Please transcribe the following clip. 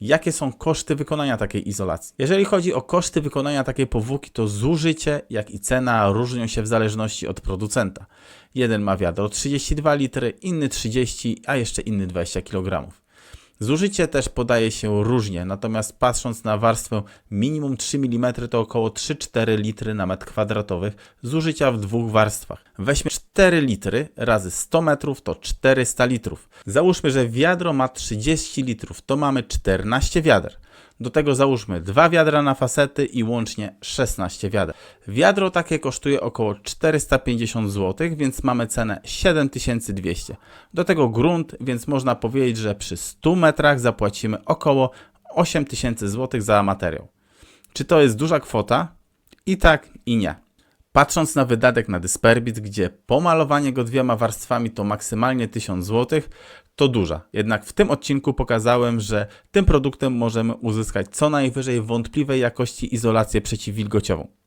Jakie są koszty wykonania takiej izolacji? Jeżeli chodzi o koszty wykonania takiej powłoki, to zużycie, jak i cena różnią się w zależności od producenta. Jeden ma wiadro 32 litry, inny 30, a jeszcze inny 20 kg. Zużycie też podaje się różnie, natomiast patrząc na warstwę minimum 3 mm to około 3-4 litry na metr kwadratowy zużycia w dwóch warstwach. Weźmy 4 litry razy 100 metrów to 400 litrów. Załóżmy, że wiadro ma 30 litrów, to mamy 14 wiader. Do tego załóżmy dwa wiadra na fasety i łącznie 16 wiader. Wiadro takie kosztuje około 450 zł, więc mamy cenę 7200. Do tego grunt, więc można powiedzieć, że przy 100 metrach zapłacimy około 8000 zł za materiał. Czy to jest duża kwota? I tak, i nie. Patrząc na wydatek na dysperbit, gdzie pomalowanie go dwiema warstwami to maksymalnie 1000 zł, to duża. Jednak w tym odcinku pokazałem, że tym produktem możemy uzyskać co najwyżej wątpliwej jakości izolację przeciwwilgociową.